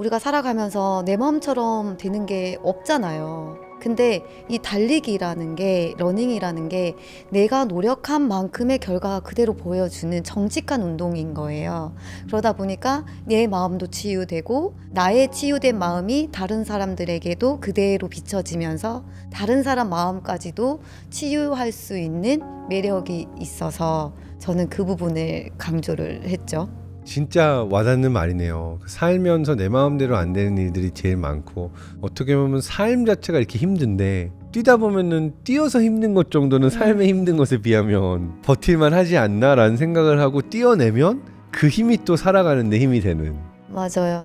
우리가 살아가면서 내 마음처럼 되는 게 없잖아요. 근데 이 달리기라는 게 러닝이라는 게 내가 노력한 만큼의 결과가 그대로 보여주는 정직한 운동인 거예요. 그러다 보니까 내 마음도 치유되고 나의 치유된 마음이 다른 사람들에게도 그대로 비춰지면서 다른 사람 마음까지도 치유할 수 있는 매력이 있어서 저는 그 부분을 강조를 했죠. 진짜 와닿는 말이네요. 살면서 내 마음대로 안 되는 일들이 제일 많고 어떻게 보면 삶 자체가 이렇게 힘든데 뛰다 보면은 뛰어서 힘든 것 정도는 삶의 힘든 것에 비하면 버틸만 하지 않나라는 생각을 하고 뛰어내면 그 힘이 또 살아가는 데 힘이 되는 맞아요.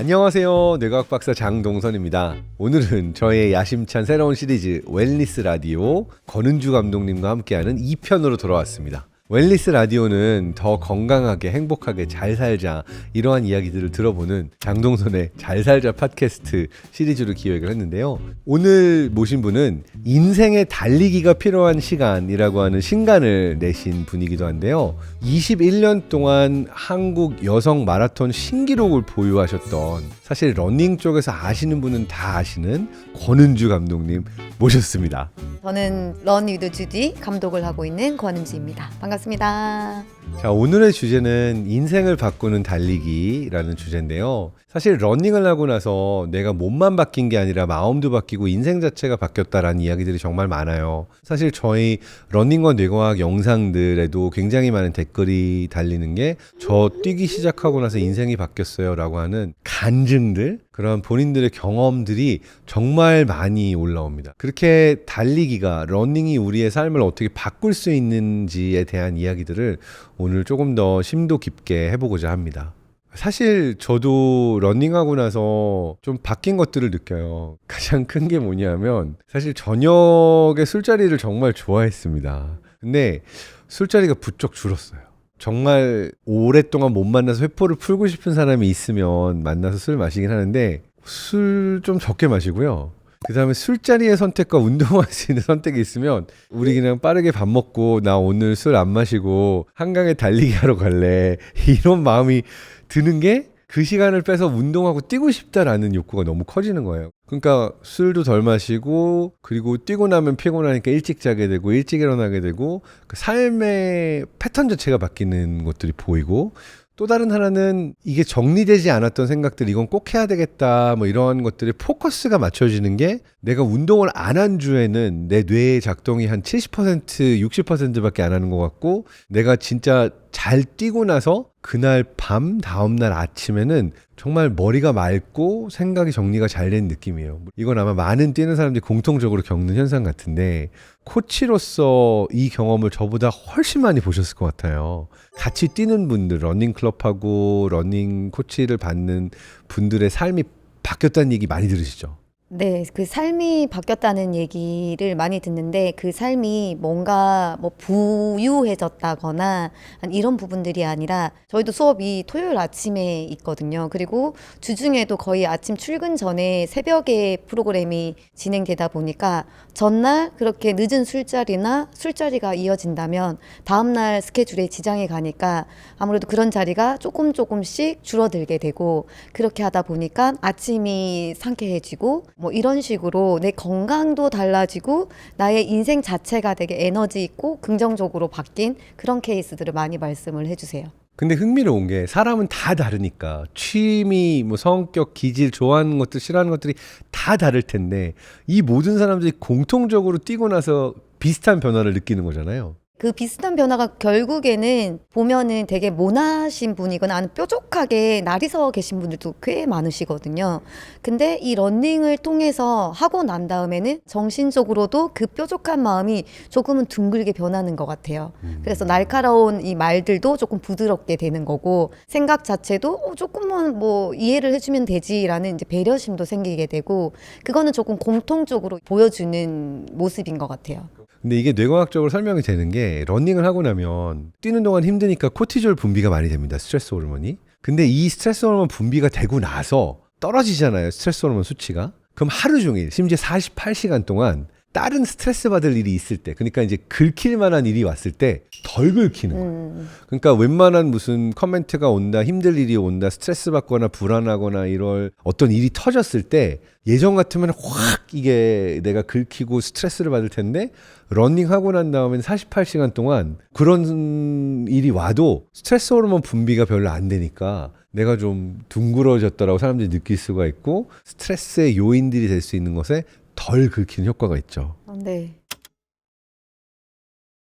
안녕하세요. 뇌과학 박사 장동선입니다. 오늘은 저의 야심찬 새로운 시리즈 웰니스 라디오 권은주 감독님과 함께하는 2편으로 돌아왔습니다. 웰니스 라디오는 더 건강하게 행복하게 잘 살자 이러한 이야기들을 들어보는 장동선의 잘 살자 팟캐스트 시리즈로 기획을 했는데요. 오늘 모신 분은 인생의 달리기가 필요한 시간이라고 하는 신간을 내신 분이기도 한데요. 21년 동안 한국 여성 마라톤 신기록을 보유하셨던 사실 러닝 쪽에서 아시는 분은 다 아시는 권은주 감독님 모셨습니다. 저는 런 위드 주디 감독을 하고 있는 권은지입니다. 반갑습니다. 고맙습니다. 자, 오늘의 주제는 인생을 바꾸는 달리기라는 주제인데요. 사실 러닝을 하고 나서 내가 몸만 바뀐 게 아니라 마음도 바뀌고 인생 자체가 바뀌었다라는 이야기들이 정말 많아요. 사실 저희 러닝과 뇌과학 영상들에도 굉장히 많은 댓글이 달리는 게 저 뛰기 시작하고 나서 인생이 바뀌었어요라고 하는 간증들 그런 본인들의 경험들이 정말 많이 올라옵니다. 그렇게 달리기가 러닝이 우리의 삶을 어떻게 바꿀 수 있는지에 대한 이야기들을 오늘 조금 더 심도 깊게 해보고자 합니다. 사실 저도 러닝하고 나서 좀 바뀐 것들을 느껴요. 가장 큰 게 뭐냐면 사실 저녁에 술자리를 정말 좋아했습니다. 근데 술자리가 부쩍 줄었어요. 정말 오랫동안 못 만나서 회포를 풀고 싶은 사람이 있으면 만나서 술 마시긴 하는데 술 좀 적게 마시고요. 그 다음에 술자리의 선택과 운동할 수 있는 선택이 있으면 우리 그냥 빠르게 밥 먹고 나 오늘 술 안 마시고 한강에 달리기 하러 갈래 이런 마음이 드는 게 그 시간을 빼서 운동하고 뛰고 싶다라는 욕구가 너무 커지는 거예요. 그러니까 술도 덜 마시고 그리고 뛰고 나면 피곤하니까 일찍 자게 되고 일찍 일어나게 되고 그 삶의 패턴 자체가 바뀌는 것들이 보이고 또 다른 하나는 이게 정리되지 않았던 생각들 이건 꼭 해야 되겠다 뭐 이런 것들이 포커스가 맞춰지는 게 내가 운동을 안 한 주에는 내 뇌의 작동이 한 70% 60%밖에 안 하는 것 같고 내가 진짜 잘 뛰고 나서 그날 밤 다음날 아침에는 정말 머리가 맑고 생각이 정리가 잘 된 느낌이에요. 이건 아마 많은 뛰는 사람들이 공통적으로 겪는 현상 같은데 코치로서 이 경험을 저보다 훨씬 많이 보셨을 것 같아요. 같이 뛰는 분들, 러닝 클럽하고 러닝 코치를 받는 분들의 삶이 바뀌었다는 얘기 많이 들으시죠? 네, 그 삶이 바뀌었다는 얘기를 많이 듣는데 그 삶이 뭔가 뭐 부유해졌다거나 한 이런 부분들이 아니라 저희도 수업이 토요일 아침에 있거든요. 그리고 주중에도 거의 아침 출근 전에 새벽에 프로그램이 진행되다 보니까 전날 그렇게 늦은 술자리나 술자리가 이어진다면 다음날 스케줄에 지장이 가니까 아무래도 그런 자리가 조금 조금씩 줄어들게 되고 그렇게 하다 보니까 아침이 상쾌해지고 뭐 이런 식으로 내 건강도 달라지고 나의 인생 자체가 되게 에너지 있고 긍정적으로 바뀐 그런 케이스들을 많이 말씀을 해주세요. 근데 흥미로운 게 사람은 다 다르니까 취미, 뭐 성격, 기질, 좋아하는 것들, 싫어하는 것들이 다 다를 텐데 이 모든 사람들이 공통적으로 뛰고 나서 비슷한 변화를 느끼는 거잖아요. 그 비슷한 변화가 결국에는 보면은 되게 모나신 분이거나 아니면 뾰족하게 날이 서 계신 분들도 꽤 많으시거든요. 근데 이 러닝을 통해서 하고 난 다음에는 정신적으로도 그 뾰족한 마음이 조금은 둥글게 변하는 것 같아요. 그래서 날카로운 이 말들도 조금 부드럽게 되는 거고 생각 자체도 어, 조금만 뭐 이해를 해주면 되지라는 이제 배려심도 생기게 되고 그거는 조금 공통적으로 보여주는 모습인 것 같아요. 근데 이게 뇌과학적으로 설명이 되는 게 러닝을 하고 나면 뛰는 동안 힘드니까 코티졸 분비가 많이 됩니다. 스트레스 호르몬이. 근데 이 스트레스 호르몬 분비가 되고 나서 떨어지잖아요. 스트레스 호르몬 수치가. 그럼 하루 종일 심지어 48시간 동안 다른 스트레스 받을 일이 있을 때, 그러니까 이제 긁힐 만한 일이 왔을 때 덜 긁히는 거예요. 음, 그러니까 웬만한 무슨 커멘트가 온다, 힘들 일이 온다, 스트레스 받거나 불안하거나 이럴 어떤 일이 터졌을 때 예전 같으면 확 이게 내가 긁히고 스트레스를 받을 텐데 러닝 하고 난 다음엔 48시간 동안 그런 일이 와도 스트레스 호르몬 분비가 별로 안 되니까 내가 좀 둥그러졌다라고 사람들이 느낄 수가 있고 스트레스의 요인들이 될 수 있는 것에 덜 긁히는 효과가 있죠. 네.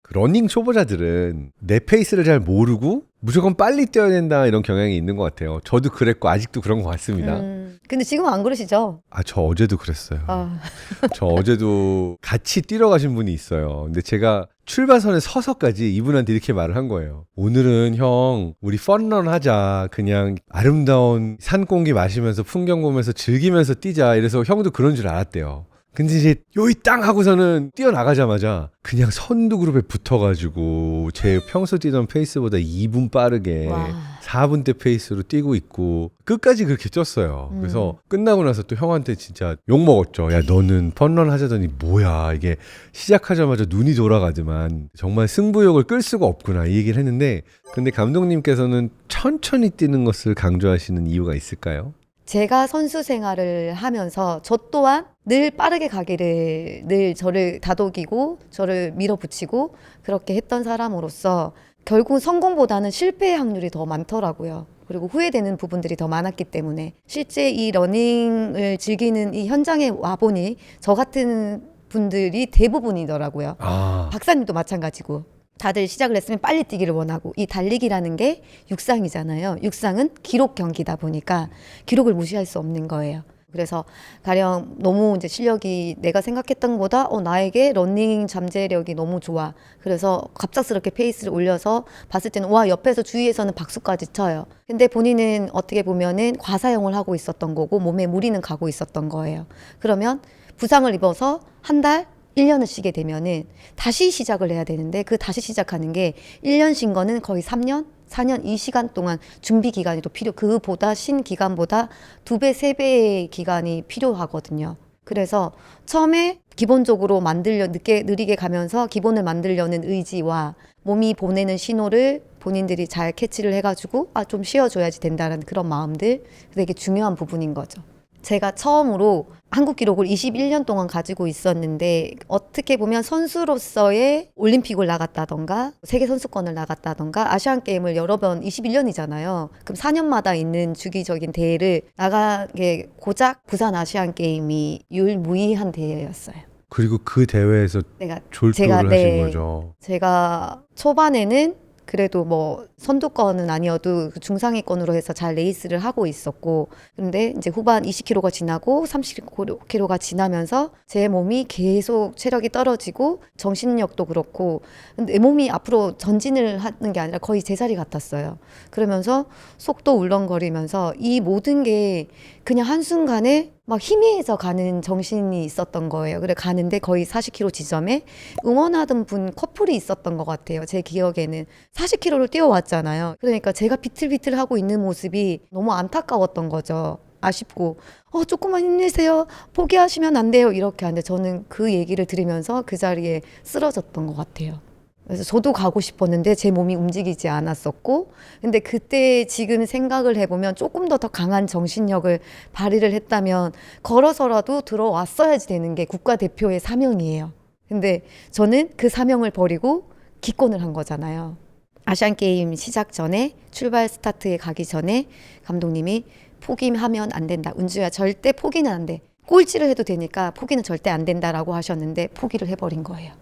그 러닝 초보자들은 내 페이스를 잘 모르고 무조건 빨리 뛰어야 된다 이런 경향이 있는 것 같아요. 저도 그랬고 아직도 그런 것 같습니다. 음, 근데 지금 안 그러시죠? 아 저 어제도 그랬어요. 아, 저 어제도 같이 뛰러 가신 분이 있어요. 근데 제가 출발선에 서서까지 이분한테 이렇게 말을 한 거예요. 오늘은 형 우리 펀런 하자. 그냥 아름다운 산 공기 마시면서 풍경 보면서 즐기면서 뛰자. 이래서 형도 그런 줄 알았대요. 근데 이제 요이 땅 하고서는 뛰어나가자마자 그냥 선두 그룹에 붙어가지고 제 평소 뛰던 페이스보다 2분 빠르게 와. 4분 대 페이스로 뛰고 있고 끝까지 그렇게 뛰었어요. 음. 그래서 끝나고 나서 또 형한테 진짜 욕 먹었죠. 야 너는 펀런 하자더니 뭐야 이게 시작하자마자 눈이 돌아가지만 정말 승부욕을 끌 수가 없구나 이 얘기를 했는데 근데 감독님께서는 천천히 뛰는 것을 강조하시는 이유가 있을까요? 제가 선수 생활을 하면서 저 또한 늘 빠르게 가기를 늘 저를 다독이고 저를 밀어붙이고 그렇게 했던 사람으로서 결국 성공보다는 실패의 확률이 더 많더라고요. 그리고 후회되는 부분들이 더 많았기 때문에 실제 이 러닝을 즐기는 이 현장에 와보니 저 같은 분들이 대부분이더라고요. 아 박사님도 마찬가지고 다들 시작을 했으면 빨리 뛰기를 원하고 이 달리기라는 게 육상이잖아요. 육상은 기록 경기다 보니까 기록을 무시할 수 없는 거예요. 그래서 가령 너무 이제 실력이 내가 생각했던 것보다 어 나에게 러닝 잠재력이 너무 좋아. 그래서 갑작스럽게 페이스를 올려서 봤을 때는 와 옆에서 주위에서는 박수까지 쳐요. 근데 본인은 어떻게 보면은 과사용을 하고 있었던 거고 몸에 무리는 가고 있었던 거예요. 그러면 부상을 입어서 한 달, 1년을 쉬게 되면은 다시 시작을 해야 되는데 그 다시 시작하는 게 1년 쉰 거는 거의 3년, 4년 이 시간 동안 준비 기간이 또 필요, 그보다 신 기간보다 두 배, 세 배의 기간이 필요하거든요. 그래서 처음에 기본적으로 만들려, 늦게, 느리게 가면서 기본을 만들려는 의지와 몸이 보내는 신호를 본인들이 잘 캐치를 해가지고 아, 좀 쉬어줘야지 된다는 그런 마음들 되게 중요한 부분인 거죠. 제가 처음으로 한국 기록을 21년 동안 가지고 있었는데 어떻게 보면 선수로서의 올림픽을 나갔다던가 세계 선수권을 나갔다던가 아시안 게임을 여러 번 21년이잖아요. 그럼 4년마다 있는 주기적인 대회를 나가게 고작 부산 아시안 게임이 유일무이한 대회였어요. 그리고 그 대회에서 내가 졸도를 제가, 하신 네. 거죠. 제가 초반에는 그래도 뭐 선두권은 아니어도 그 중상위권으로 해서 잘 레이스를 하고 있었고 근데 이제 후반 20km가 지나고 30km가 지나면서 제 몸이 계속 체력이 떨어지고 정신력도 그렇고 근데 내 몸이 앞으로 전진을 하는 게 아니라 거의 제자리 같았어요. 그러면서 속도 울렁거리면서 이 모든 게 그냥 한순간에 막 희미해져 가는 정신이 있었던 거예요. 그래 가는데 거의 40km 지점에 응원하던 분 커플이 있었던 것 같아요. 제 기억에는 40km를 뛰어왔잖아요. 그러니까 제가 비틀비틀 하고 있는 모습이 너무 안타까웠던 거죠. 아쉽고 어 조금만 힘내세요. 포기하시면 안 돼요. 이렇게 하는데 저는 그 얘기를 들으면서 그 자리에 쓰러졌던 것 같아요. 그래서 저도 가고 싶었는데 제 몸이 움직이지 않았었고 근데 그때 지금 생각을 해보면 조금 더 더 강한 정신력을 발휘를 했다면 걸어서라도 들어왔어야지 되는 게 국가대표의 사명이에요. 근데 저는 그 사명을 버리고 기권을 한 거잖아요. 아시안 게임 시작 전에 출발 스타트에 가기 전에 감독님이 포기하면 안 된다. 은주야 절대 포기는 안 돼. 꼴찌를 해도 되니까 포기는 절대 안 된다라고 하셨는데 포기를 해버린 거예요.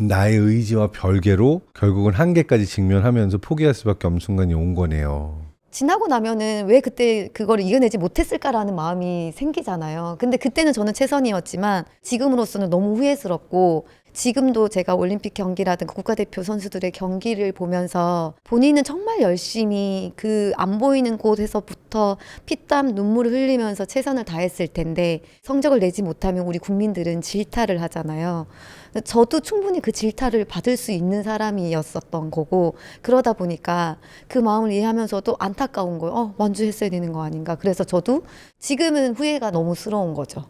나의 의지와 별개로 결국은 한계까지 직면하면서 포기할 수밖에 없는 순간이 온 거네요. 지나고 나면은 왜 그때 그걸 이겨내지 못했을까라는 마음이 생기잖아요. 근데 그때는 저는 최선이었지만 지금으로서는 너무 후회스럽고 지금도 제가 올림픽 경기라든가 국가대표 선수들의 경기를 보면서 본인은 정말 열심히 그 안 보이는 곳에서부터 피땀 눈물을 흘리면서 최선을 다했을 텐데 성적을 내지 못하면 우리 국민들은 질타를 하잖아요. 저도 충분히 그 질타를 받을 수 있는 사람이었었던 거고 그러다 보니까 그 마음을 이해하면서도 안타까운 거예요. 어, 완주했어야 되는 거 아닌가. 그래서 저도 지금은 후회가 너무 스러운 거죠.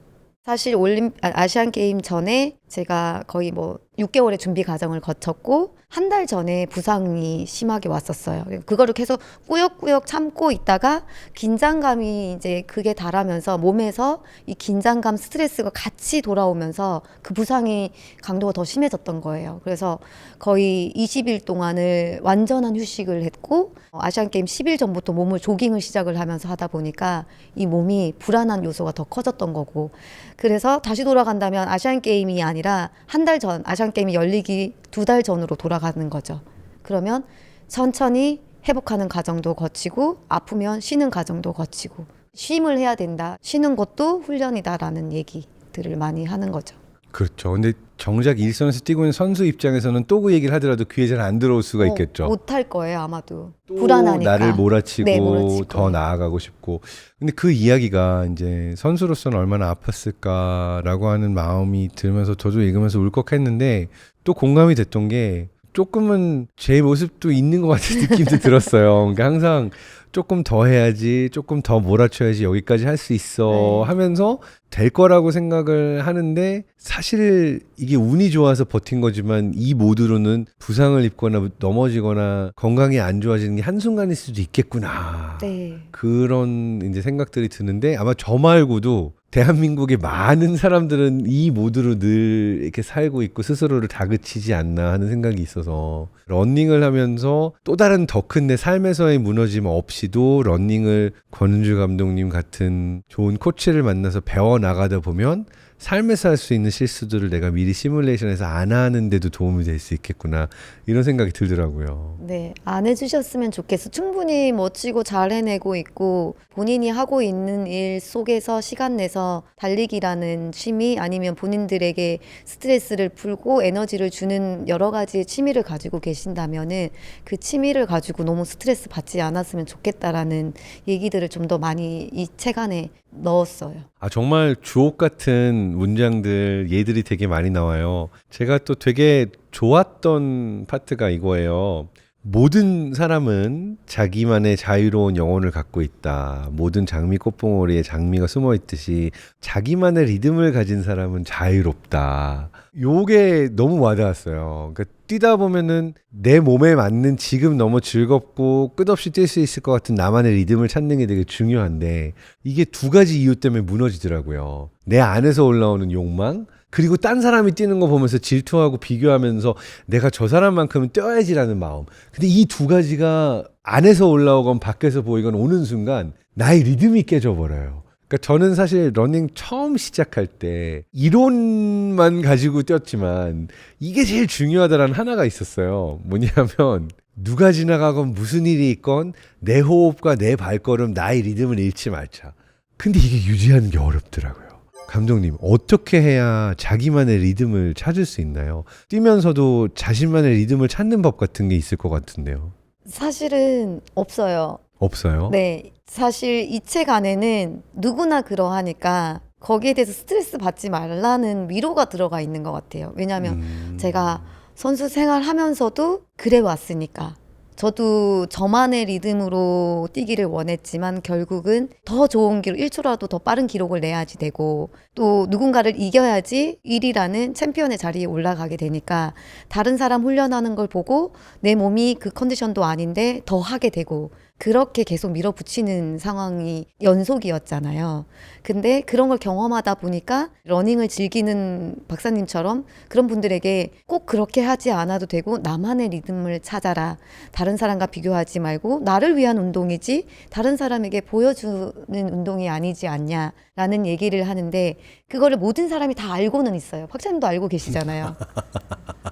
사실 올림 아, 아시안 게임 전에 제가 거의 뭐 6개월의 준비 과정을 거쳤고 한 달 전에 부상이 심하게 왔었어요. 그거를 계속 꾸역꾸역 참고 있다가 긴장감이 이제 그게 달하면서 몸에서 이 긴장감 스트레스가 같이 돌아오면서 그 부상이 강도가 더 심해졌던 거예요. 그래서 거의 20일 동안을 완전한 휴식을 했고 어, 아시안 게임 10일 전부터 몸을 조깅을 시작을 하면서 하다 보니까 이 몸이 불안한 요소가 더 커졌던 거고 그래서 다시 돌아간다면 아시안 게임이 아니라 한 달 전 아시안 게임이 열리기 두 달 전으로 돌아가는 거죠. 그러면 천천히 회복하는 과정도 거치고 아프면 쉬는 과정도 거치고 쉼을 해야 된다. 쉬는 것도 훈련이다라는 얘기들을 많이 하는 거죠. 그렇죠. 근데 정작 일선에서 뛰고 있는 선수 입장에서는 또 그 얘기를 하더라도 귀에 잘 안 들어올 수가 있겠죠. 못할 거예요 아마도 또 불안하니까. 나를 몰아치고, 네, 몰아치고. 더 나아가고 싶고. 근데 그 이야기가 이제 선수로서는 얼마나 아팠을까라고 하는 마음이 들면서 저도 읽으면서 울컥했는데 또 공감이 됐던 게 조금은 제 모습도 있는 것 같은 느낌도 들었어요. 그러니까 항상 조금 더 해야지, 조금 더 몰아쳐야지 여기까지 할 수 있어 네. 하면서 될 거라고 생각을 하는데 사실 이게 운이 좋아서 버틴 거지만 이 모드로는 부상을 입거나 넘어지거나 건강이 안 좋아지는 게 한순간일 수도 있겠구나. 네. 그런 이제 생각들이 드는데 아마 저 말고도 대한민국의 많은 사람들은 이 모드로 늘 이렇게 살고 있고 스스로를 다그치지 않나 하는 생각이 있어서 러닝을 하면서 또 다른 더 큰 내 삶에서의 무너짐 없이도 러닝을 권은주 감독님 같은 좋은 코치를 만나서 배워 나가다 보면 삶에서 할 수 있는 실수들을 내가 미리 시뮬레이션에서 안 하는데도 도움이 될 수 있겠구나 이런 생각이 들더라고요. 네, 안 해주셨으면 좋겠어. 충분히 멋지고 잘 해내고 있고 본인이 하고 있는 일 속에서 시간 내서 달리기라는 취미 아니면 본인들에게 스트레스를 풀고 에너지를 주는 여러 가지 취미를 가지고 계신다면은 그 취미를 가지고 너무 스트레스 받지 않았으면 좋겠다라는 얘기들을 좀 더 많이 이 책 안에 넣었어요. 아, 정말 주옥 같은 문장들, 예들이 되게 많이 나와요. 제가 또 되게 좋았던 파트가 이거예요. 모든 사람은 자기만의 자유로운 영혼을 갖고 있다. 모든 장미 꽃봉오리에 장미가 숨어 있듯이 자기만의 리듬을 가진 사람은 자유롭다. 요게 너무 와닿았어요. 그러니까 뛰다 보면은 내 몸에 맞는 지금 너무 즐겁고 끝없이 뛸 수 있을 것 같은 나만의 리듬을 찾는 게 되게 중요한데 이게 두 가지 이유 때문에 무너지더라고요. 내 안에서 올라오는 욕망 그리고 딴 사람이 뛰는 거 보면서 질투하고 비교하면서 내가 저 사람만큼은 뛰어야지라는 마음. 근데 이 두 가지가 안에서 올라오건 밖에서 보이건 오는 순간 나의 리듬이 깨져버려요. 그러니까 저는 사실 러닝 처음 시작할 때 이론만 가지고 뛰었지만 이게 제일 중요하다라는 하나가 있었어요. 뭐냐면 누가 지나가건 무슨 일이 있건 내 호흡과 내 발걸음, 나의 리듬을 잃지 말자. 근데 이게 유지하는 게 어렵더라고요. 감독님, 어떻게 해야 자기만의 리듬을 찾을 수 있나요? 뛰면서도 자신만의 리듬을 찾는 법 같은 게 있을 것 같은데요. 사실은 없어요. 없어요? 네, 사실 이 책 안에는 누구나 그러하니까 거기에 대해서 스트레스 받지 말라는 위로가 들어가 있는 것 같아요. 왜냐하면 음. 제가 선수 생활하면서도 그래 왔으니까. 저도 저만의 리듬으로 뛰기를 원했지만 결국은 더 좋은 기록, 1초라도 더 빠른 기록을 내야지 되고 또 누군가를 이겨야지 1위라는 챔피언의 자리에 올라가게 되니까 다른 사람 훈련하는 걸 보고 내 몸이 그 컨디션도 아닌데 더 하게 되고 그렇게 계속 밀어붙이는 상황이 연속이었잖아요. 근데 그런 걸 경험하다 보니까 러닝을 즐기는 박사님처럼 그런 분들에게 꼭 그렇게 하지 않아도 되고 나만의 리듬을 찾아라. 다른 사람과 비교하지 말고 나를 위한 운동이지 다른 사람에게 보여주는 운동이 아니지 않냐라는 얘기를 하는데 그거를 모든 사람이 다 알고는 있어요. 박사님도 알고 계시잖아요.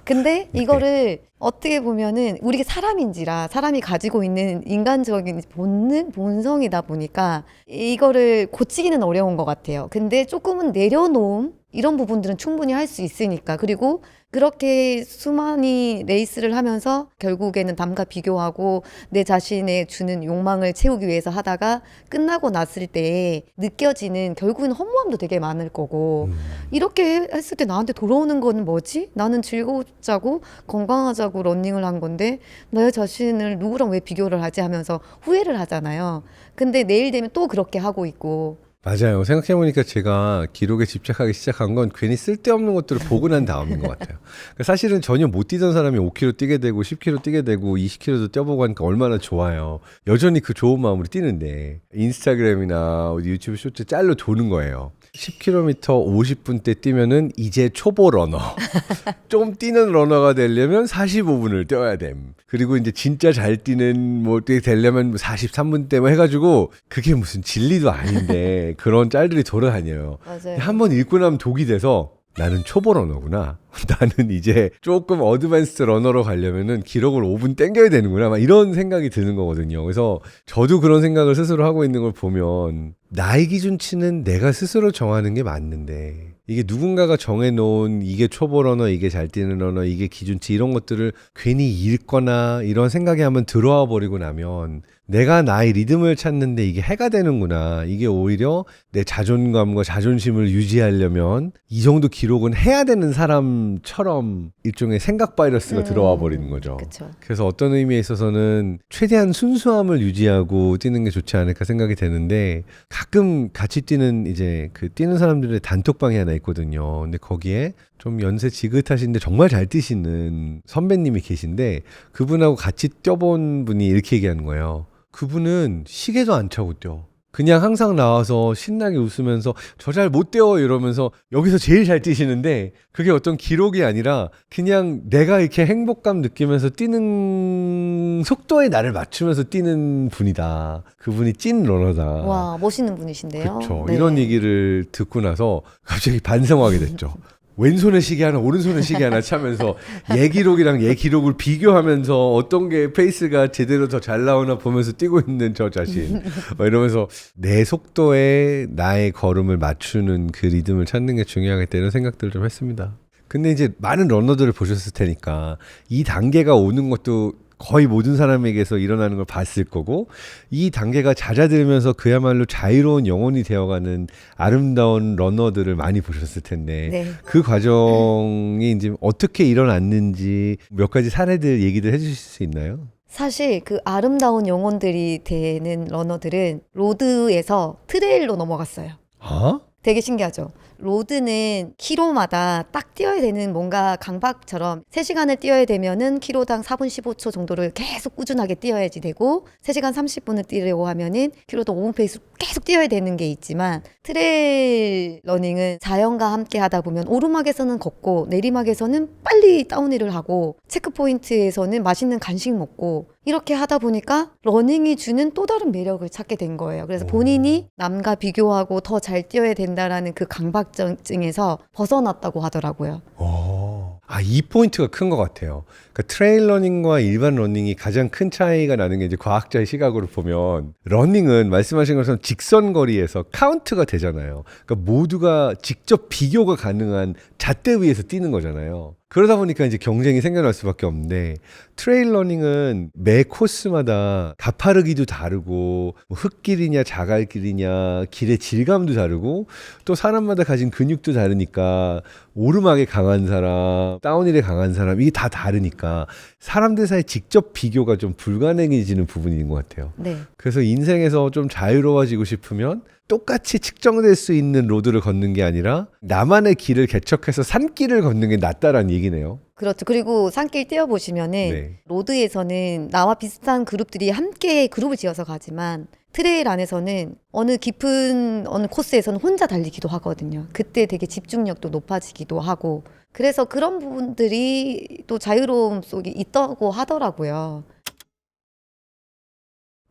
근데 이거를 어떻게 보면은 우리가 사람인지라 사람이 가지고 있는 인간적인 본능, 본성이다 보니까 이거를 고치기는 어려운 것 같아요. 근데 조금은 내려놓음 이런 부분들은 충분히 할 수 있으니까 그리고 그렇게 수많이 레이스를 하면서 결국에는 남과 비교하고 내 자신의 주는 욕망을 채우기 위해서 하다가 끝나고 났을 때 느껴지는 결국은 허무함도 되게 많을 거고 음. 이렇게 했을 때 나한테 돌아오는 거는 뭐지? 나는 즐거우자고 건강하자고 러닝을 한 건데 내 자신을 누구랑 왜 비교를 하지 하면서 후회를 하잖아요. 근데 내일 되면 또 그렇게 하고 있고 맞아요. 생각해보니까 제가 기록에 집착하기 시작한 건 괜히 쓸데없는 것들을 보고 난 다음인 것 같아요. 그러니까 사실은 전혀 못 뛰던 사람이 5km 뛰게 되고 10km 뛰게 되고 20km도 뛰어보고 하니까 얼마나 좋아요. 여전히 그 좋은 마음으로 뛰는데 인스타그램이나 유튜브 쇼츠 짤로 도는 거예요. 10km 50분 대 뛰면은 이제 초보 러너. 좀 뛰는 러너가 되려면 45분을 뛰어야 됨. 그리고 이제 진짜 잘 뛰는 뭐 되려면 43분 대뭐 해가지고 그게 무슨 진리도 아닌데 그런 짤들이 돌아다녀요. 맞아요. 한 번 읽고 나면 독이 돼서 나는 초보 러너구나. 나는 이제 조금 어드밴스드 러너로 가려면은 기록을 5분 땡겨야 되는구나. 막 이런 생각이 드는 거거든요. 그래서 저도 그런 생각을 스스로 하고 있는 걸 보면 나의 기준치는 내가 스스로 정하는 게 맞는데 이게 누군가가 정해놓은 이게 초보 러너, 이게 잘 뛰는 러너, 이게 기준치 이런 것들을 괜히 읽거나 이런 생각이 한번 들어와 버리고 나면 내가 나의 리듬을 찾는데 이게 해가 되는구나. 이게 오히려 내 자존감과 자존심을 유지하려면 이 정도 기록은 해야 되는 사람처럼 일종의 생각 바이러스가 음, 들어와 버리는 거죠. 그렇죠. 그래서 어떤 의미에 있어서는 최대한 순수함을 유지하고 뛰는 게 좋지 않을까 생각이 되는데 가끔 같이 뛰는 이제 그 뛰는 사람들의 단톡방이 하나 있거든요. 근데 거기에 좀 연세 지긋하신데 정말 잘 뛰시는 선배님이 계신데 그분하고 같이 뛰어본 분이 이렇게 얘기하는 거예요. 그분은 시계도 안 차고 뛰어. 그냥 항상 나와서 신나게 웃으면서 저 잘 못 뛰어 이러면서 여기서 제일 잘 뛰시는데 그게 어떤 기록이 아니라 그냥 내가 이렇게 행복감 느끼면서 뛰는 속도에 나를 맞추면서 뛰는 분이다. 그분이 찐 러너다. 와 멋있는 분이신데요. 그렇죠. 네. 이런 얘기를 듣고 나서 갑자기 반성하게 됐죠. 왼손에 시계 하나, 오른손에 시계 하나 차면서 얘 기록이랑 얘 기록을 비교하면서 어떤 게 페이스가 제대로 더 잘 나오나 보면서 뛰고 있는 저 자신. 막 이러면서 내 속도에 나의 걸음을 맞추는 그 리듬을 찾는 게 중요하겠다 이런 생각들을 좀 했습니다. 근데 이제 많은 러너들을 보셨을 테니까 이 단계가 오는 것도 거의 모든 사람에게서 일어나는 걸 봤을 거고 이 단계가 잦아들면서 그야말로 자유로운 영혼이 되어가는 아름다운 러너들을 많이 보셨을 텐데 네. 그 과정이 이제 어떻게 일어났는지 몇 가지 사례들 얘기들 해주실 수 있나요? 사실 그 아름다운 영혼들이 되는 러너들은 로드에서 트레일로 넘어갔어요. 아? 되게 신기하죠. 로드는 키로마다 딱 뛰어야 되는 뭔가 강박처럼 3시간을 뛰어야 되면은 키로당 4분 15초 정도를 계속 꾸준하게 뛰어야지 되고 3시간 30분을 뛰려고 하면은 키로당 5분 페이스 계속 뛰어야 되는 게 있지만 트레일 러닝은 자연과 함께 하다 보면 오르막에서는 걷고 내리막에서는 빨리 다운힐을 하고 체크 포인트에서는 맛있는 간식 먹고 이렇게 하다 보니까 러닝이 주는 또 다른 매력을 찾게 된 거예요. 그래서 본인이 남과 비교하고 더 잘 뛰어야 된다라는 그 강박 증에서 벗어났다고 하더라고요. 어. 아, 이 포인트가 큰 것 같아요. 그러니까 트레일 러닝과 일반 러닝이 가장 큰 차이가 나는 게 이제 과학자의 시각으로 보면 러닝은 말씀하신 것처럼 직선 거리에서 카운트가 되잖아요. 그러니까 모두가 직접 비교가 가능한 잣대 위에서 뛰는 거잖아요. 그러다 보니까 이제 경쟁이 생겨날 수밖에 없는데 트레일 러닝은 매 코스마다 가파르기도 다르고 뭐 흙길이냐 자갈길이냐 길의 질감도 다르고 또 사람마다 가진 근육도 다르니까 오르막에 강한 사람, 다운힐에 강한 사람 이게 다 다르니까 사람들 사이 직접 비교가 좀 불가능해지는 부분인 것 같아요. 네. 그래서 인생에서 좀 자유로워지고 싶으면 똑같이 측정될 수 있는 로드를 걷는 게 아니라 나만의 길을 개척해서 산길을 걷는 게 낫다라는 얘기네요. 그렇죠. 그리고 산길 뛰어 보시면은 네. 로드에서는 나와 비슷한 그룹들이 함께 그룹을 지어서 가지만 트레일 안에서는 어느 깊은 어느 코스에서는 혼자 달리기도 하거든요. 그때 되게 집중력도 높아지기도 하고 그래서 그런 부분들이 또 자유로움 속에 있다고 하더라고요.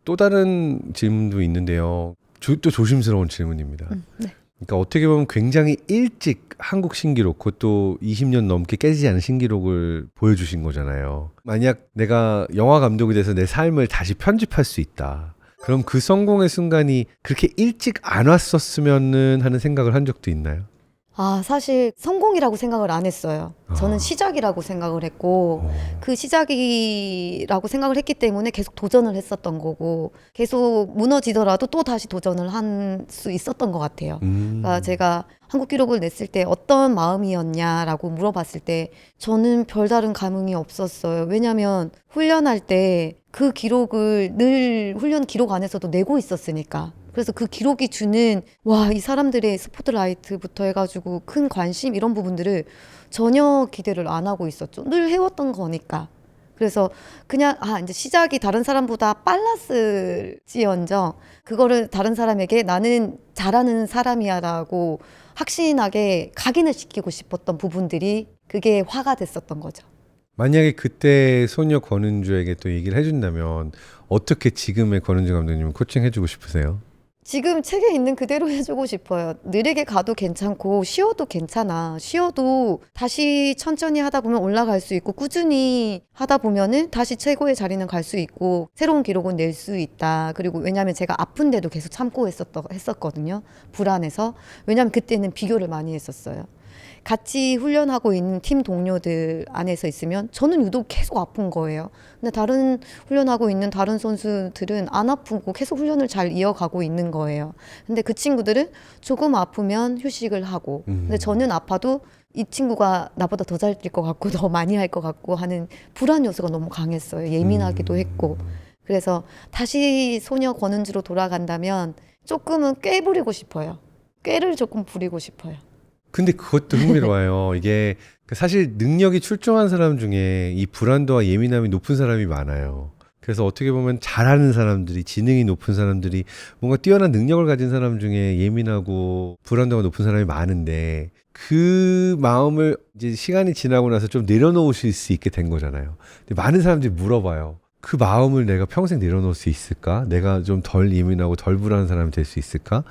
또 다른 질문도 있는데요. 조- 또 조심스러운 질문입니다. 음, 네. 그러니까 어떻게 보면 굉장히 일찍 한국 신기록, 그것도 20년 넘게 깨지지 않은 신기록을 보여주신 거잖아요. 만약 내가 영화 감독이 돼서 내 삶을 다시 편집할 수 있다. 그럼 그 성공의 순간이 그렇게 일찍 안 왔었으면은 하는 생각을 한 적도 있나요? 아, 사실 성공이라고 생각을 안 했어요. 저는 아. 시작이라고 생각을 했고 그 시작이라고 생각을 했기 때문에 계속 도전을 했었던 거고 계속 무너지더라도 또 다시 도전을 한 수 있었던 것 같아요. 음. 그러니까 제가 한국 기록을 냈을 때 어떤 마음이었냐라고 물어봤을 때 저는 별다른 감흥이 없었어요. 왜냐하면 훈련할 때 그 기록을 늘 훈련 기록 안에서도 내고 있었으니까. 그래서 그 기록이 주는 와 이 사람들의 스포트라이트부터 해가지고 큰 관심 이런 부분들을 전혀 기대를 안 하고 있었죠. 늘 해왔던 거니까. 그래서 그냥 아 이제 시작이 다른 사람보다 빨랐을지언정 그거를 다른 사람에게 나는 잘하는 사람이야라고 확신하게 각인을 시키고 싶었던 부분들이 그게 화가 됐었던 거죠. 만약에 그때 소녀 권은주에게 또 얘기를 해준다면 어떻게 지금의 권은주 감독님은 코칭해주고 싶으세요? 지금 책에 있는 그대로 해주고 싶어요. 느리게 가도 괜찮고 쉬어도 괜찮아. 쉬어도 다시 천천히 하다 보면 올라갈 수 있고 꾸준히 하다 보면은 다시 최고의 자리는 갈 수 있고 새로운 기록은 낼 수 있다. 그리고 왜냐하면 제가 아픈데도 계속 참고 했었거든요. 불안해서 왜냐하면 그때는 비교를 많이 했었어요. 같이 훈련하고 있는 팀 동료들 안에서 있으면 저는 유독 계속 아픈 거예요. 근데 다른 훈련하고 있는 다른 선수들은 안 아프고 계속 훈련을 잘 이어가고 있는 거예요. 근데 그 친구들은 조금 아프면 휴식을 하고, 근데 저는 아파도 이 친구가 나보다 더 잘 뛸 것 같고 더 많이 할 것 같고 하는 불안 요소가 너무 강했어요. 예민하기도 했고. 그래서 다시 소녀 권은주로 돌아간다면 조금은 꽤 부리고 싶어요. 꾀를 조금 부리고 싶어요. 근데 그것도 흥미로워요. 이게 그 사실 능력이 출중한 사람 중에 이 불안도와 예민함이 높은 사람이 많아요. 그래서 어떻게 보면 잘하는 사람들이 지능이 높은 사람들이 뭔가 뛰어난 능력을 가진 사람 중에 예민하고 불안도가 높은 사람이 많은데 그 마음을 이제 시간이 지나고 나서 좀 내려놓으실 수 있게 된 거잖아요. 근데 많은 사람들이 물어봐요. 그 마음을 내가 평생 내려놓을 수 있을까? 내가 좀 덜 예민하고 덜 불안한 사람이 될 수 있을까?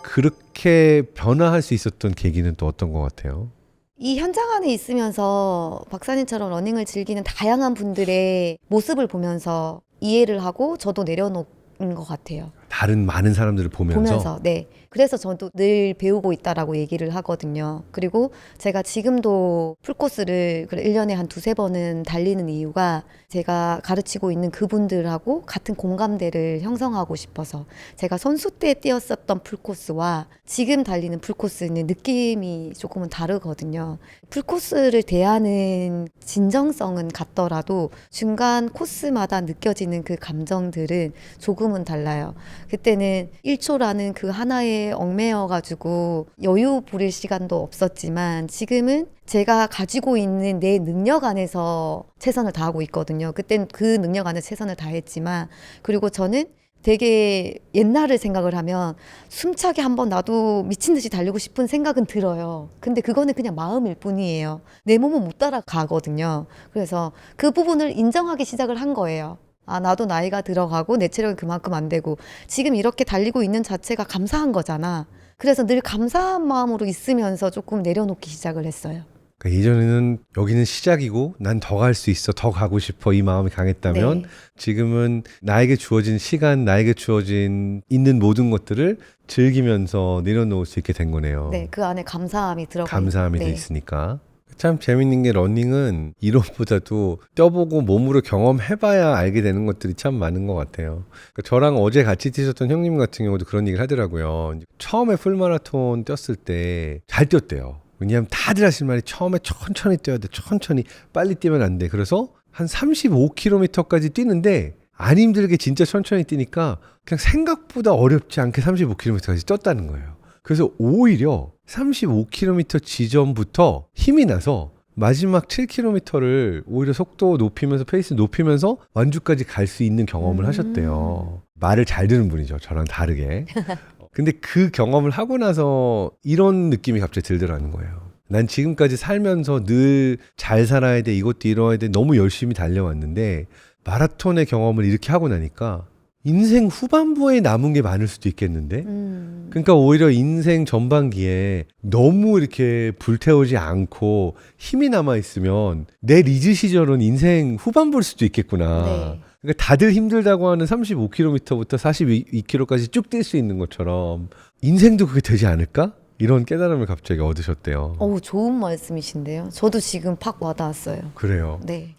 그렇게 변화할 수 있었던 계기는 또 어떤 것 같아요? 이 현장 안에 있으면서 박사님처럼 러닝을 즐기는 다양한 분들의 모습을 보면서 이해를 하고 저도 내려놓은 것 같아요. 다른 많은 사람들을 보면서, 보면서 네 그래서 저도 늘 배우고 있다라고 얘기를 하거든요. 그리고 제가 지금도 풀코스를 그래 1년에 한 두세 번은 달리는 이유가 제가 가르치고 있는 그분들하고 같은 공감대를 형성하고 싶어서 제가 선수 때 뛰었었던 풀코스와 지금 달리는 풀코스는 느낌이 조금은 다르거든요. 풀코스를 대하는 진정성은 같더라도 중간 코스마다 느껴지는 그 감정들은 조금은 달라요. 그때는 1초라는 그 하나 에 얽매여가지고 여유 부릴 시간도 없었지만 지금은 제가 가지고 있는 내 능력 안에서 최선을 다하고 있거든요. 그땐 그 능력 안에 최선을 다했지만 그리고 저는 되게 옛날을 생각을 하면 숨차게 한번 나도 미친 듯이 달리고 싶은 생각은 들어요. 근데 그거는 그냥 마음일 뿐이에요. 내 몸은 못 따라가거든요. 그래서 그 부분을 인정하기 시작을 한 거예요. 아, 나도 나이가 들어가고 내 체력이 그만큼 안 되고 지금 이렇게 달리고 있는 자체가 감사한 거잖아. 그래서 늘 감사한 마음으로 있으면서 조금 내려놓기 시작을 했어요. 그러니까 예전에는 여기는 시작이고 난 더 갈 수 있어, 더 가고 싶어 이 마음이 강했다면 네. 지금은 나에게 주어진 시간, 나에게 주어진 있는 모든 것들을 즐기면서 내려놓을 수 있게 된 거네요. 네, 그 안에 감사함이 들어가 감사함이 돼 네. 있으니까. 참 재밌는 게 러닝은 이론보다도 뛰어보고 몸으로 경험해봐야 알게 되는 것들이 참 많은 것 같아요. 그러니까 저랑 어제 같이 뛰셨던 형님 같은 경우도 그런 얘기를 하더라고요. 처음에 풀마라톤 뛰었을 때 잘 뛰었대요. 왜냐하면 다들 하실 말이 처음에 천천히 뛰어야 돼. 천천히 빨리 뛰면 안 돼. 그래서 한 35km까지 뛰는데 안 힘들게 진짜 천천히 뛰니까 그냥 생각보다 어렵지 않게 35km까지 뛰었다는 거예요. 그래서 오히려 35km 지점부터 힘이 나서 마지막 7km를 오히려 속도 높이면서 페이스 높이면서 완주까지 갈 수 있는 경험을 음. 하셨대요. 말을 잘 듣는 분이죠. 저랑 다르게. 근데 그 경험을 하고 나서 이런 느낌이 갑자기 들더라는 거예요. 난 지금까지 살면서 늘 잘 살아야 돼, 이것도 이뤄야 돼, 너무 열심히 달려왔는데 마라톤의 경험을 이렇게 하고 나니까 인생 후반부에 남은 게 많을 수도 있겠는데? 음, 그러니까 오히려 인생 전반기에 너무 이렇게 불태우지 않고 힘이 남아 있으면 내 리즈 시절은 인생 후반부일 수도 있겠구나. 네. 그러니까 다들 힘들다고 하는 35km부터 42km까지 쭉 뛸 수 있는 것처럼 인생도 그게 되지 않을까? 이런 깨달음을 갑자기 얻으셨대요. 어우, 좋은 말씀이신데요. 저도 지금 팍 와닿았어요. 그래요. 네.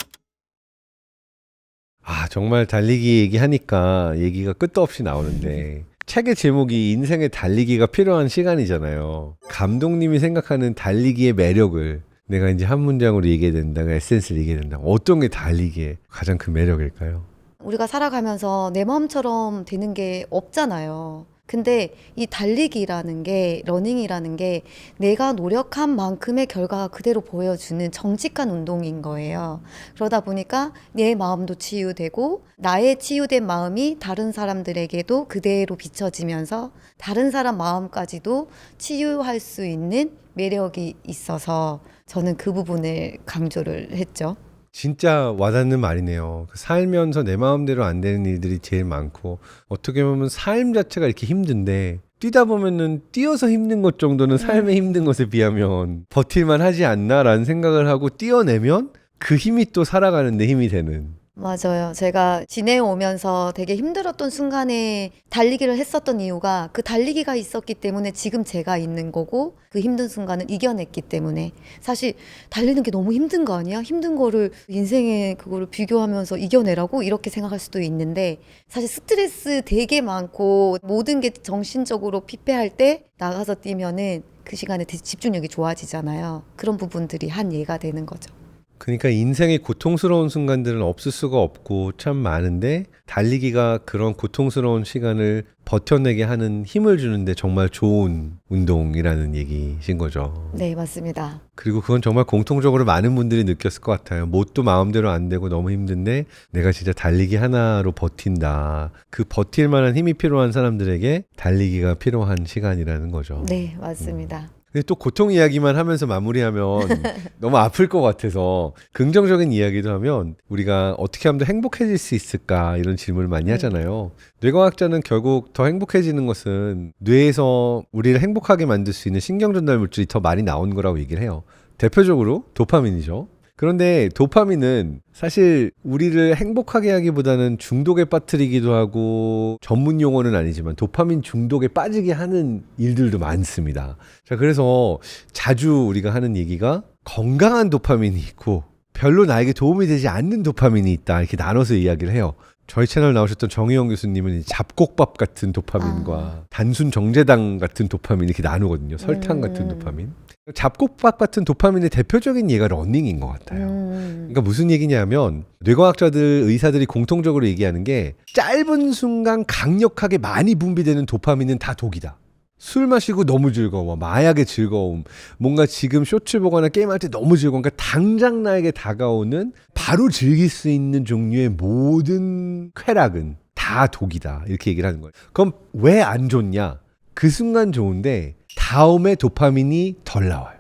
아, 정말 달리기 얘기하니까 얘기가 끝도 없이 나오는데 책의 제목이 인생의 달리기가 필요한 시간이잖아요. 감독님이 생각하는 달리기의 매력을 내가 이제 한 문장으로 얘기해야 된다, 에센스를 얘기해야 된다. 어떤 게 달리기의 가장 큰 매력일까요? 우리가 살아가면서 내 마음처럼 되는 게 없잖아요. 근데 이 달리기라는 게 러닝이라는 게 내가 노력한 만큼의 결과가 그대로 보여주는 정직한 운동인 거예요. 그러다 보니까 내 마음도 치유되고 나의 치유된 마음이 다른 사람들에게도 그대로 비춰지면서 다른 사람 마음까지도 치유할 수 있는 매력이 있어서 저는 그 부분을 강조를 했죠. 진짜 와닿는 말이네요. 그 살면서 내 마음대로 안 되는 일들이 제일 많고 어떻게 보면 삶 자체가 이렇게 힘든데 뛰다 보면은 뛰어서 힘든 것 정도는 삶의 힘든 것에 비하면 버틸만 하지 않나라는 생각을 하고 뛰어내면 그 힘이 또 살아가는 데 힘이 되는. 맞아요. 제가 지내오면서 되게 힘들었던 순간에 달리기를 했었던 이유가 그 달리기가 있었기 때문에 지금 제가 있는 거고 그 힘든 순간을 이겨냈기 때문에 사실 달리는 게 너무 힘든 거 아니야? 힘든 거를 인생에 그거를 비교하면서 이겨내라고 이렇게 생각할 수도 있는데 사실 스트레스 되게 많고 모든 게 정신적으로 피폐할 때 나가서 뛰면은 그 시간에 집중력이 좋아지잖아요. 그런 부분들이 한 예가 되는 거죠. 그러니까 인생의 고통스러운 순간들은 없을 수가 없고 참 많은데 달리기가 그런 고통스러운 시간을 버텨내게 하는 힘을 주는데 정말 좋은 운동이라는 얘기신 거죠. 네, 맞습니다. 그리고 그건 정말 공통적으로 많은 분들이 느꼈을 것 같아요. 뭣도 마음대로 안 되고 너무 힘든데 내가 진짜 달리기 하나로 버틴다. 그 버틸 만한 힘이 필요한 사람들에게 달리기가 필요한 시간이라는 거죠. 네, 맞습니다. 근데 또 고통 이야기만 하면서 마무리하면 너무 아플 것 같아서 긍정적인 이야기도 하면 우리가 어떻게 하면 더 행복해질 수 있을까 이런 질문을 많이 네. 하잖아요. 뇌과학자는 결국 더 행복해지는 것은 뇌에서 우리를 행복하게 만들 수 있는 신경 전달 물질이 더 많이 나오는 거라고 얘기를 해요. 대표적으로 도파민이죠. 그런데 도파민은 사실 우리를 행복하게 하기보다는 중독에 빠뜨리기도 하고 전문 용어는 아니지만 도파민 중독에 빠지게 하는 일들도 많습니다. 자, 그래서 자주 우리가 하는 얘기가 건강한 도파민이 있고 별로 나에게 도움이 되지 않는 도파민이 있다. 이렇게 나눠서 이야기를 해요. 저희 채널 나오셨던 정희영 교수님은 이 잡곡밥 같은 도파민과 단순 정제당 같은 도파민 이렇게 나누거든요. 설탕 같은 음. 도파민. 잡곡밥 같은 도파민의 대표적인 예가 러닝인 것 같아요. 음, 그러니까 무슨 얘기냐면 뇌과학자들 의사들이 공통적으로 얘기하는 게 짧은 순간 강력하게 많이 분비되는 도파민은 다 독이다. 술 마시고 너무 즐거워. 마약의 즐거움. 뭔가 지금 쇼츠 보거나 게임할 때 너무 즐거워. 그러니까 당장 나에게 다가오는 바로 즐길 수 있는 종류의 모든 쾌락은 다 독이다. 이렇게 얘기를 하는 거예요. 그럼 왜 안 좋냐? 그 순간 좋은데 다음에 도파민이 덜 나와요.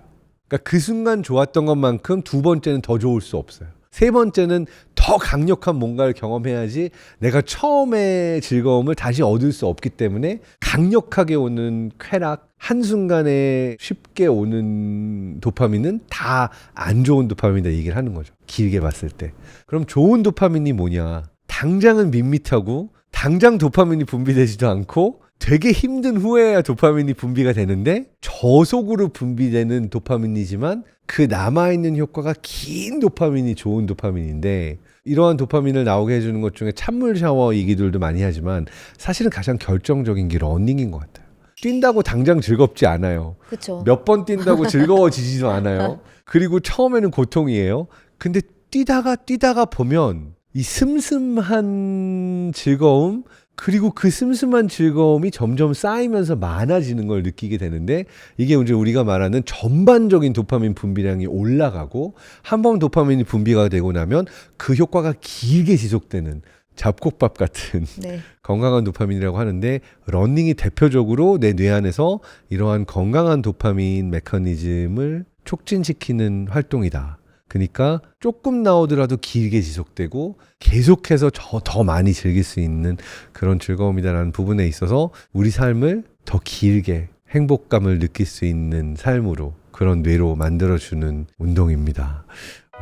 그러니까 그 순간 좋았던 것만큼 두 번째는 더 좋을 수 없어요. 세 번째는 더 강력한 뭔가를 경험해야지 내가 처음의 즐거움을 다시 얻을 수 없기 때문에 강력하게 오는 쾌락, 한순간에 쉽게 오는 도파민은 다 안 좋은 도파민이다 얘기를 하는 거죠. 길게 봤을 때. 그럼 좋은 도파민이 뭐냐? 당장은 밋밋하고 당장 도파민이 분비되지도 않고 되게 힘든 후에야 도파민이 분비가 되는데 저속으로 분비되는 도파민이지만 그 남아있는 효과가 긴 도파민이 좋은 도파민인데 이러한 도파민을 나오게 해주는 것 중에 찬물 샤워 얘기들도 많이 하지만 사실은 가장 결정적인 게 러닝인 것 같아요. 뛴다고 당장 즐겁지 않아요. 몇 번 뛴다고 즐거워지지도 않아요. 그리고 처음에는 고통이에요. 근데 뛰다가 뛰다가 보면 이 슴슴한 즐거움 그리고 그 슴슴한 즐거움이 점점 쌓이면서 많아지는 걸 느끼게 되는데 이게 이제 우리가 말하는 전반적인 도파민 분비량이 올라가고 한 번 도파민이 분비가 되고 나면 그 효과가 길게 지속되는 잡곡밥 같은 네. 건강한 도파민이라고 하는데 러닝이 대표적으로 내 뇌 안에서 이러한 건강한 도파민 메커니즘을 촉진시키는 활동이다. 그러니까 조금 나오더라도 길게 지속되고 계속해서 저더 많이 즐길 수 있는 그런 즐거움이다라는 부분에 있어서 우리 삶을 더 길게 행복감을 느낄 수 있는 삶으로 그런 뇌로 만들어주는 운동입니다.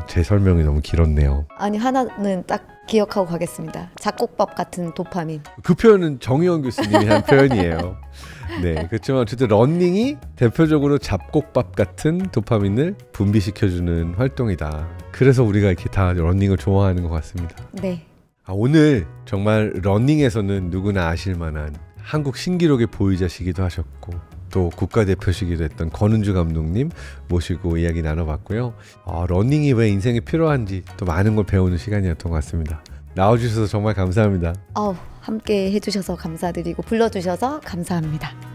제 설명이 너무 길었네요. 아니 하나는 딱 기억하고 가겠습니다. 잡곡밥 같은 도파민. 그 표현은 정의원 교수님이 한 표현이에요. 네, 그렇지만 어쨌든 런닝이 대표적으로 잡곡밥 같은 도파민을 분비시켜주는 활동이다. 그래서 우리가 이렇게 다 런닝을 좋아하는 것 같습니다. 네. 아, 오늘 정말 런닝에서는 누구나 아실 만한 한국 신기록의 보유자시기도 하셨고 또 국가대표시기도 했던 권은주 감독님 모시고 이야기 나눠봤고요. 아, 러닝이 왜 인생에 필요한지 또 많은 걸 배우는 시간이었던 것 같습니다. 나와주셔서 정말 감사합니다. 아우, 함께 해주셔서 감사드리고 불러주셔서 감사합니다.